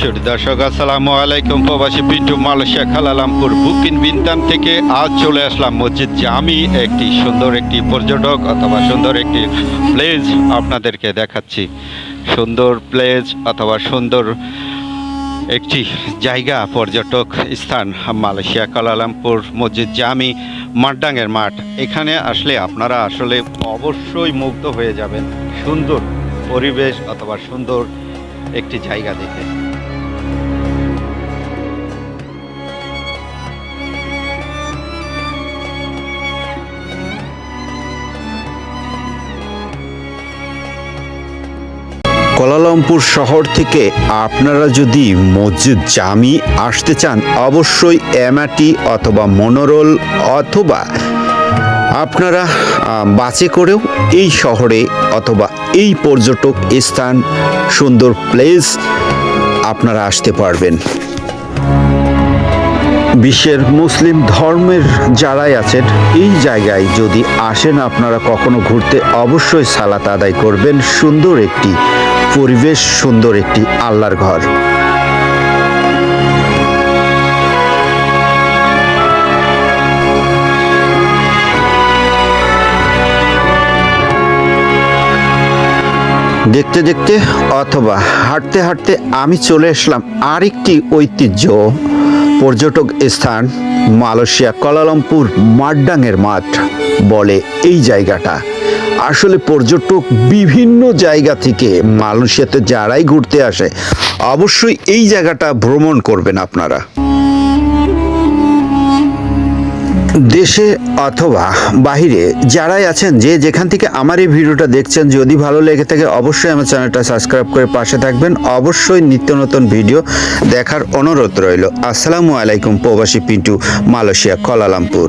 সুর দর্শক, আসসালামু আলাইকুম। প্রবাসী পিন্টু মালয়েশিয়া খালালামপুর বুকিন বিন্তান থেকে আজ চলে আসলাম মসজিদ জামি, একটি সুন্দর একটি পর্যটক অথবা সুন্দর একটি প্লেস আপনাদেরকে দেখাচ্ছি। সুন্দর প্লেস অথবা সুন্দর একটি জায়গা, পর্যটক স্থান মালয়েশিয়া কালালামপুর মসজিদ জামি, মাড্ডাঙ্গের মাঠ। এখানে আসলে আপনারা আসলে অবশ্যই মুগ্ধ হয়ে যাবেন। সুন্দর পরিবেশ অথবা সুন্দর একটি জায়গা দেখে। কোলালামপুর শহর থেকে আপনারা যদি মসজিদ জামি আসতে চান, অবশ্যই এমআটি অথবা মনোরল অথবা আপনারা বাসে করেও এই শহরে অথবা এই পর্যটক স্থান সুন্দর প্লেস আপনারা আসতে পারবেন। বিশ্বের মুসলিম ধর্মের যারাই আছেন, এই জায়গায় যদি আসেন, আপনারা কখনো ঘুরতে অবশ্যই সালাত আদায় করবেন। সুন্দর একটি পরিবেশ সুন্দর একটি আল্লাহর ঘর। দেখতে দেখতে অথবা হাঁটতে হাঁটতে আমি চলে আসলাম আরেকটি ঐতিহ্য পর্যটক স্থান, মালয়েশিয়া কলালামপুর মাড্ডাঙ্গের মাঠ বলে এই জায়গাটা। আসলে পর্যটক বিভিন্ন জায়গা থেকে মালয়েশিয়াতে যারাই ঘুরতে আসে, অবশ্যই এই জায়গাটা ভ্রমণ করবেন আপনারা। দেশে অথবা বাহিরে যারাই আছেন, যে যেখান থেকে আমার এই ভিডিওটা দেখছেন, যদি ভালো লেগে থাকে অবশ্যই আমার চ্যানেলটা সাবস্ক্রাইব করে পাশে থাকবেন। অবশ্যই নিত্য নতুন ভিডিও দেখার অনুরোধ রইল। আসসালামু আলাইকুম প্রবাসী পিন্টু, মালয়েশিয়া, কলালামপুর।